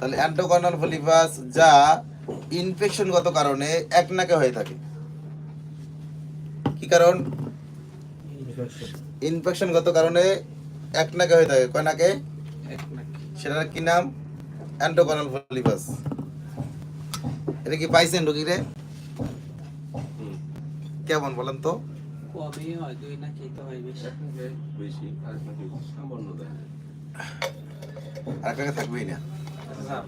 তাহলে অ্যান্টোকর্নাল পলিপাস যা ইনফেকশনগত কারণে এক নাকে হয়ে থাকে। কি কারণ? ইনফেকশনগত কারণে এক নাকে হয়ে থাকে। কয় নাকে? সেটার কি নাম? অ্যান্টোকর্নাল পলিপাস এটা কি পাইছেন রোগীরে কেমন বলেন তো? হয়? হয় আর নাকি আর কাকে থাকবেই না। হ্যাঁ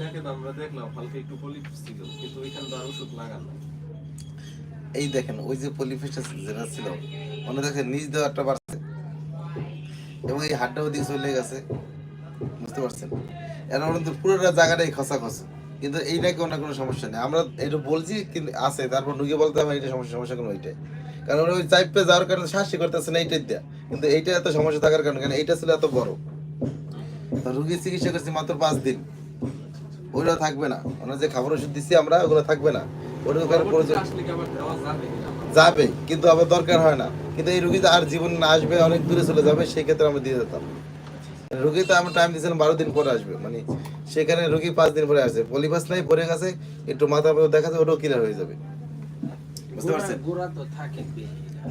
নাকে আমরা এই দেখেন, ওই যে ছিল, মনে দেখেন নিজ দেওয়ারটা বাড়ছে, এবং এই হাড্ডা ওদিকে চলে গেছে, বুঝতে পারছেন? এর পুরোটা জায়গাটাই খসা খসা কিন্তু এই নাকি ওনার কোনো সমস্যা নেই। আমরা এটা বলছি, কিন্তু আছে, তারপর ঢুকে বলতে হবে, এটা সমস্যা সমস্যা কোনো ওইটাই কারণ ওই চাইপে যাওয়ার কারণে শ্বাসই করতেছে না এইটাই দেয়া। কিন্তু এইটা এত সমস্যা থাকার কারণে কারণ এইটা ছিল এত বড় রুগীর চিকিৎসা করছি মাত্র পাঁচ দিন। ওইটা থাকবে না। ওনার যে খাবার ওষুধ দিচ্ছি আমরা ওগুলো থাকবে না। ওটা প্রয়োজন। যাবে কিন্তু আবার দরকার হয় না। কিন্তু এই রুগীতে আর জীবন না আসবে অনেক দূরে চলে যাবে সেই ক্ষেত্রে আমরা দিয়ে দিতাম। রুগী তো আমরা টাইম দিয়েছিলাম বারো দিন পরে আসবে। মানে সেখানে রুগী পাঁচ দিন পরে আসবে। পলিপাস নাই পরে গেছে একটু মাথা দেখা যায় ওটাও ক্লিয়ার হয়ে যাবে। বুঝতে পারছেন? গোড়া তো থাকে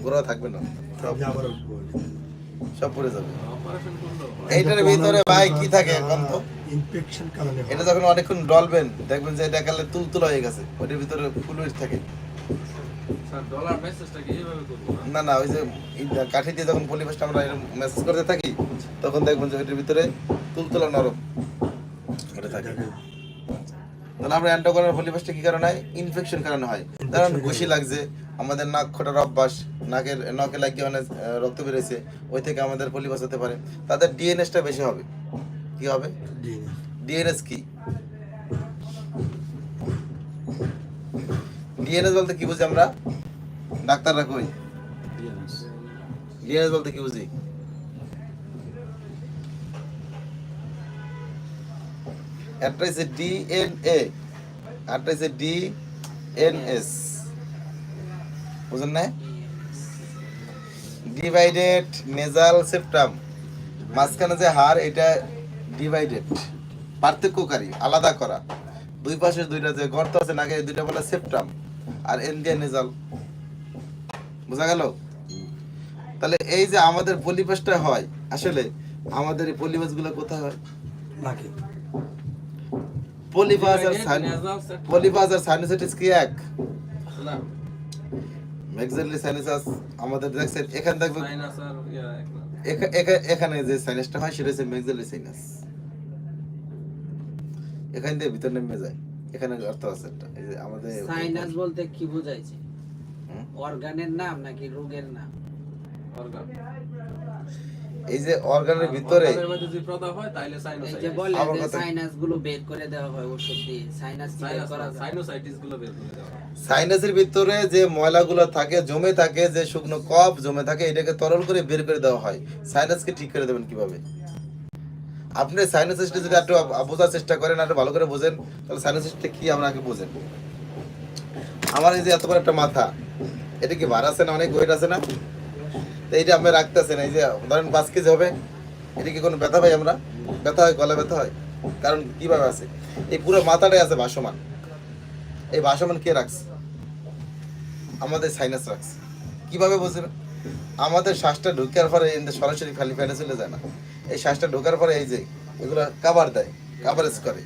গোড়া থাকবে না। সব সব পড়ে যাবে। অপারেশন করলেও। এইটার ভিতরে ভাই কি থাকে এখন তো? ইনফেকশন কারণে এটা যখন অনেকক্ষণ ডলবেন দেখবেন যে এটা কালে তুলতুলা হয়ে গেছে। ওটার ভিতরে ফ্লুইড থাকে। স্যার ডলার মেসেজটা কি এইভাবে করব? না? না না ওই যে কাঠি দিয়ে যখন পলিপাসটা আমরা মেসেজ করতে থাকি তখন দেখবেন যে ওইটার ভিতরে তুলতুলা নরম। ওটা থাকে। তাহলে আমরা কি কারণে হয়? ইনফেকশন কারণে হয়। কারণ ঘুষি লাগছে। আমাদের নাক খোটার অভ্যাস নাকের নখে লাগিয়ে অনেক আহ, রক্ত বেরোছে ওই থেকে আমাদের পলিপাস হতে পারে। তাদের ডিএনএসটা বেশি হবে। কি হবে? ডিএনএস কি? ডিএনএস বলতে কি বুঝি আমরা? ডাক্তাররা কই? ডিএনএস বলতে কি বুঝি? একটা হচ্ছে ডিএনএ আরটা হচ্ছে ডিএনএস বুঝলেন না? ডিভাইডেড নেজাল সেপ্টাম মাঝখানে যে হার এটা ডিভাইডেড পার্থক্যকারী, আলাদা করা। দুই পাশে দুইটা যে গর্ত আছে নাকি দুইটা বলে সেপ্টাম আর এন্ডিয়ান নেজাল বোঝা গেল? তাহলে এই যে আমাদের পলিপাসটা হয়, আসলে আমাদের এই পলিপাসগুলো কোথায় হয়? নাকি। পলিপাস আর সাইনোসাইটিস কি এক না, ম্যাক্সিলারি সাইনাসাস আমাদের দেখছেন এখানে দেখবেন এখানে যে সাইনাসটা হয় সেটা হচ্ছে ম্যাক্সিলারি সাইনাস এখান দিয়ে ভিতর নেমে যায়। এখানে অর্থ আছে একটা। এই যে আমাদের সাইনাস বলতে কি বোঝাইছে? অর্গানের নাম নাকি রোগের নাম? Organ। এই যে অর্গানের ভিতরে হয়, হয় হয়। সাইনাসের ভিতরে যে ময়লাগুলো থাকে জমে থাকে যে শুকনো কফ জমে থাকে এটাকে তরল করে বের করে দেওয়া হয়। সাইনাসকে ঠিক করে দেবেন কীভাবে? আপনি সাইনাসিসটা যদি একটু বোঝার চেষ্টা করেন একটু ভালো করে বোঝেন তাহলে সাইনাসিসটা কি আমরা আগে বোঝেন। আমার এই যে এত বড় একটা মাথা এটা কি ভার আছে না অনেক ওয়েট আছে না? তো এইটা আপনি রাখতেছেন এই যে ধরেন পাঁচ কেজি হবে, এটা কি কোনো ব্যথা পাই আমরা? ব্যথা হয়, গলা ব্যথা হয়? কারণ কীভাবে আছে? এই পুরো মাথাটাই আছে ভাসমান। এই ভাসমান কে রাখছে? আমাদের সাইনাস রাখছে। কীভাবে বুঝবেন আমাদের শ্বাসটা ঢুকার পরে সরাসরি খালি ফ্যানে চলে যায় না। এই শ্বাসটা ঢোকার পরে এই যে এগুলো কাবার দেয় কাভারেজ করে।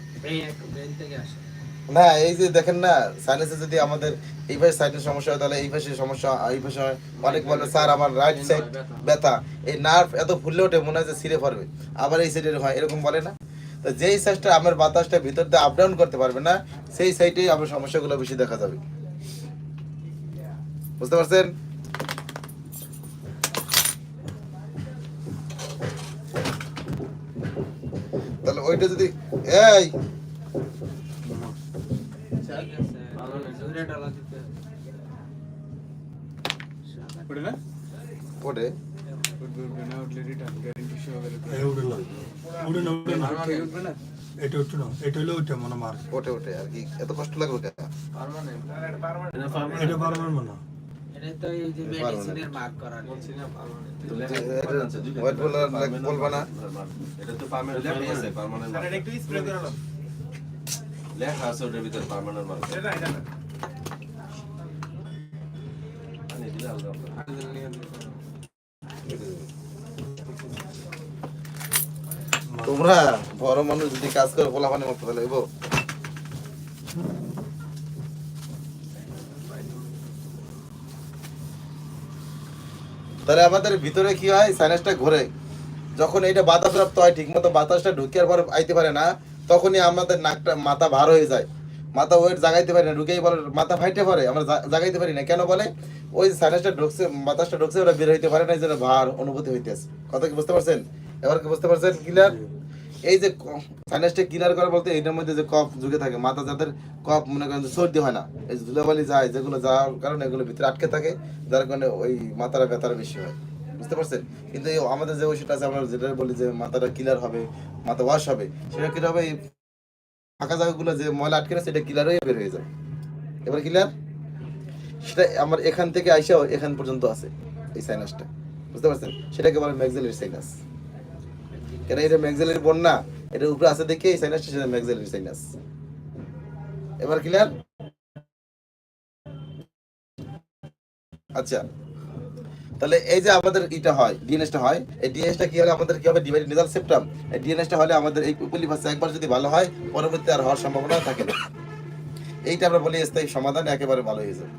না এই যে দেখেন না সাইনাসে যদি আমাদের এই পাশে সাইডের সমস্যা হয় তাহলে এই পাশে সমস্যা এই পাশে। অনেক বলবে স্যার আমার রাইট সাইড ব্যথা। এই নার্ভ এত ফুললে ওঠে মনে হয় যে ছিঁড়ে পড়বে। আবার এই সাইডে হয় এরকম বলে না। তো যেই সাইডটা আমার বাতাসটা ভিতর দিয়ে আপ ডাউন করতে পারবে না সেই সাইডেই আমার সমস্যাগুলো বেশি দেখা যাবে। বুঝতে পারছেন? তাহলে ওইটা যদি এই এটা হলো ওইটা মনে মার ওঠে ওঠে আর কি এত কষ্ট লাগবে কেন Permanent। এটা পারবেন মনে এটা এটা তো এই যে মেডিসিনের মার্ক করা বলছি না permanent। হোয়াইট বলার বলবা না এটা তো পার্মানেন্ট লেখা আছে ওটার ভিতরে পার্মানেন্ট মার্ক। তোমরা বড় মানুষ যদি কাজ করে বলা মানে মতো তাহলে তাহলে আমাদের ভিতরে কি হয়? সাইনাসটা ঘোরে। যখন এটা বাতাপ্রাপ্ত হয় ঠিক মতো বাতাসটা ঢুকিয়ার পর আইতে পারে না। তখনই আমাদের নাকটা মাথা ভার হয়ে যায়। মাথা ওয়েট জাগাইতে পারি না ঢুকেই বলে মাথা ফাইটে পারে আমরা জাগাইতে পারি না। কেন বলে? ওই সাইনাসটা ঢুকছে বাতাসটা ঢুকছে ওরা বের হইতে পারে না এই জন্য ভার অনুভূতি হইতেছে। কথা কি বুঝতে পারছেন? এবার কি বুঝতে পারছেন? ক্লিয়ার এই যে সাইনাসটা ক্লিয়ার করা বলতে এটার মধ্যে যে কফ ঝুঁকে থাকে মাথা যাদের কফ মনে করেন যে সর্দি হয় না এই ধুলাবালি যায় যেগুলো যাওয়ার কারণে এগুলো ভিতরে আটকে থাকে যার কারণে ওই মাথাটা ব্যথাটা বেশি হয়। বুঝতে পারছেন? কিন্তু আমাদের যে ওষুধ আছে, আমরা যেটা বলি যে মাথাটা ক্লিয়ার হবে, মাথা ওয়াশ হবে, সেটা কি হবে ফাঁকা জায়গাগুলো যে ময়লা আটকে আছে সেটা ক্লিয়ার হয়ে বের হয়ে যাবে এবার ক্লিয়ার সেটা আমার এখান থেকে আইসাও এখান পর্যন্ত আছে, এই সাইনাসটা বুঝতে পারছেন? সেটাকে বলে ম্যাক্সিলারি সাইনাস কেন এটা ম্যাক্সিলারি বন্যা? এটা উপরে আছে দেখে এই সাইনাসটা সেটা ম্যাক্সিলারি সাইনাস এবার ক্লিয়ার আচ্ছা। তাহলে এই যে আমাদের এটা হয় ডিএনএসটা হয় এই ডিএনএসটা কি হলে আমাদের কি হবে? ডিভাইড নেজাল সেপ্টাম এই ডিএনএসটা হলে আমাদের এই পলিভাসে একবার যদি ভালো হয় পরবর্তী আর হওয়ার সম্ভাবনা থাকে না। এইটা আমরা বলি স্থায়ী সমাধান একেবারে ভালো হয়ে যাবে।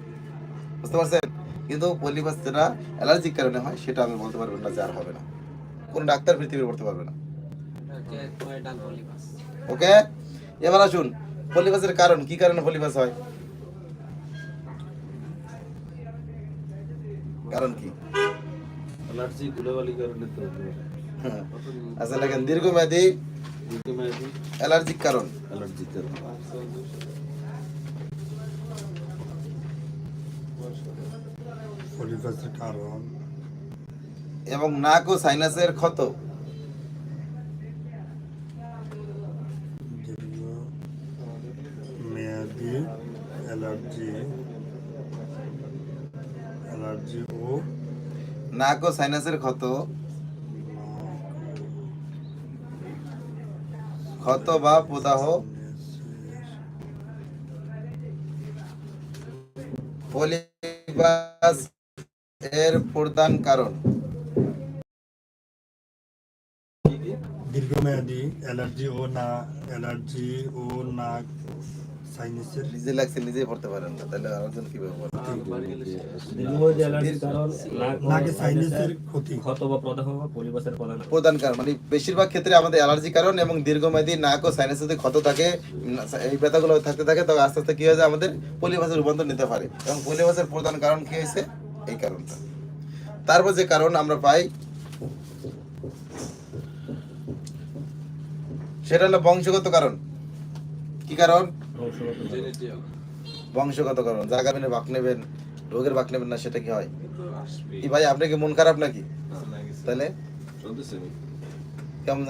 বুঝতে পারছেন? কিন্তু পলিভাস যেটা অ্যালার্জিক কারণে হয় সেটা আমি বলতে পারব না যে আর হবে না। কোনো ডাক্তার পৃথিবীর করতে পারবে না। ওকে? এবার আসুন পলিভাসের কারণ কি কারণে পলিভাস হয়? কারণ কি? অ্যালার্জি ধুলাবালি কারণে তো হ্যাঁ। আচ্ছা দীর্ঘমেয়াদী অ্যালার্জিক কারণ। অ্যালার্জি কারণ। কারণ। এবং নাক ও সাইনাসের ক্ষত। মেয়াদি অ্যালার্জি ও নাক ও সাইনাসের ক্ষত। ক্ষত বা প্রদাহ। পলিভাস এর প্রধান কারণ। দীর্ঘমেয়াদী অ্যালার্জি ও না, অ্যালার্জি ও নাক সাইনাসের নিজে লাগছে নিজেই পড়তে পারেন না তাহলে আরেকজন কীভাবে বলবে দীর্ঘমেয়াদী অ্যালার্জির কারণ নাক ও নাকে সাইনাসের সাইনাসের ক্ষতি। ক্ষত বা প্রদাহ পরিবেশের প্রধান প্রধান কারণ মানে বেশিরভাগ ক্ষেত্রে আমাদের অ্যালার্জি কারণ এবং দীর্ঘমেয়াদী নাক ও সাইনাসে যদি ক্ষত থাকে এই ব্যথাগুলো থাকতে থাকে তবে আস্তে আস্তে কি হয়ে যায় আমাদের পলিভাসের রূপান্তর নিতে পারে। এবং পলিভাসের প্রধান কারণ কি হয়েছে? এই কারণটা। তারপর যে কারণ আমরা পাই সেটা হলো বংশগত কারণ। কি কারণ? বংশগত কারণ। মেনে বাক নেবেন, রোগের বাক নেবেন না, সেটা কি হয়? কি ভাই, আপনি কি মন খারাপ নাকি? তাহলে? কেমন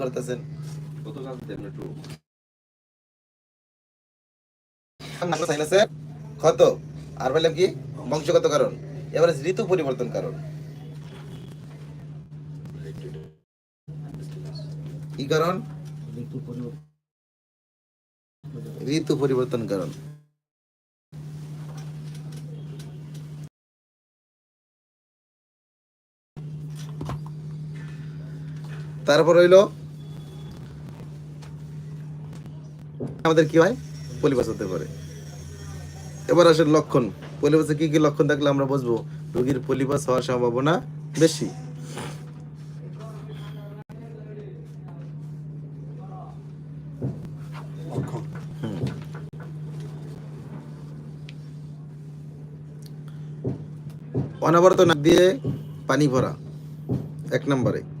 করতেছেন। কত আর বললাম কি বংশগত কারণ এবারে ঋতু পরিবর্তন কারণ। কারণ ঋতু পরিবর্তন কারণ তারপর হইল আমাদের কি হয়? পলিবাস হতে পারে। এবার আসেন লক্ষণ। পলিবাসে কি কি লক্ষণ থাকলে আমরা বুঝব? রোগীর পলিবাস হওয়ার সম্ভাবনা বেশি লক্ষণ অনবরত নাক দিয়ে পানি ভরা। এক নম্বরে।